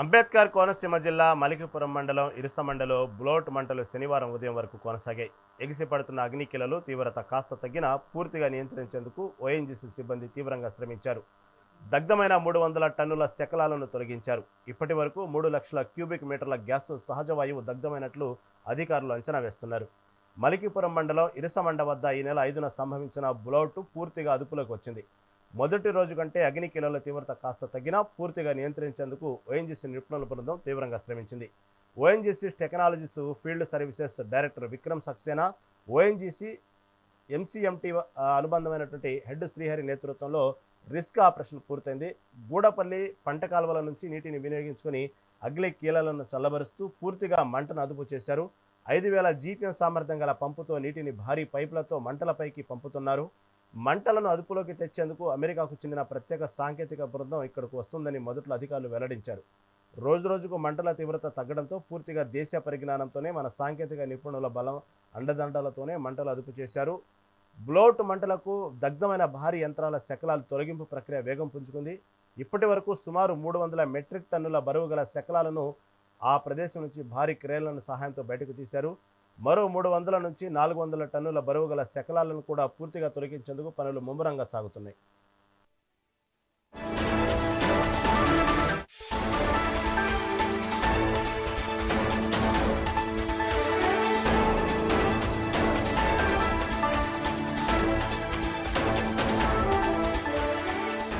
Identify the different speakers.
Speaker 1: అంబేద్కర్ కోనసీమ జిల్లా మలికిపురం మండలం ఇరుసమండలో బ్లోట్ మంటలు శనివారం ఉదయం వరకు కొనసాగాయి. ఎగిసిపడుతున్న అగ్నికిలలు తీవ్రత కాస్త తగ్గిన పూర్తిగా నియంత్రించేందుకు ఓఎన్జీసీ సిబ్బంది తీవ్రంగా శ్రమించారు. దగ్ధమైన మూడు వందల టన్నుల శకలాలను తొలగించారు. ఇప్పటి వరకు మూడు లక్షల క్యూబిక్ మీటర్ల గ్యాస్ సహజ వాయువు దగ్ధమైనట్లు అధికారులు అంచనా వేస్తున్నారు. మలికిపురం మండలం ఇరుసమండ వద్ద ఈ నెల ఐదున సంభవించిన బ్లౌట్ పూర్తిగా అదుపులోకి వచ్చింది. మొదటి రోజు కంటే అగ్ని కిలోల తీవ్రత కాస్త తగ్గినా పూర్తిగా నియంత్రించేందుకు ఓఎన్జీసీ నిపుణుల బృందం తీవ్రంగా శ్రమించింది. ONGC technologies field services director Vikram Saxena ONGC MCMT అనుబంధమైనటువంటి head Srihari నేతృత్వంలో రిస్క్ ఆపరేషన్ పూర్తయింది. గూడపల్లి పంట కాలువల నుంచి నీటిని వినియోగించుకొని అగ్ని కీలలను చల్లబరుస్తూ పూర్తిగా మంటను అదుపు చేశారు. ఐదు వేల జీపీఎం సామర్థ్యం గల పంపుతో నీటిని భారీ పైపులతో మంటలపైకి పంపుతున్నారు. మంటలను అదుపులోకి తెచ్చేందుకు అమెరికాకు చెందిన ప్రత్యేక సాంకేతిక బృందం ఇక్కడకు వస్తుందని మొదట్లో అధికారులు వెల్లడించారు. రోజు రోజుకు మంటల తీవ్రత తగ్గడంతో పూర్తిగా దేశ పరిజ్ఞానంతోనే మన సాంకేతిక నిపుణుల బలం అండదండలతోనే మంటలు అదుపు చేశారు. బ్లోట్ మంటలకు దగ్ధమైన భారీ యంత్రాల శకలాలు తొలగింపు ప్రక్రియ వేగం పుంజుకుంది. ఇప్పటి వరకు సుమారు మూడు వందల మెట్రిక్ టన్నుల బరువు గల శకలాలను ఆ ప్రదేశం నుంచి భారీ క్రేన్లను సహాయంతో బయటకు తీశారు. మరో మూడు వందల నుంచి నాలుగు వందల టన్నుల బరువు గల శకలాలను కూడా పూర్తిగా తొలగించేందుకు పనులు ముమ్మరంగా సాగుతున్నాయి.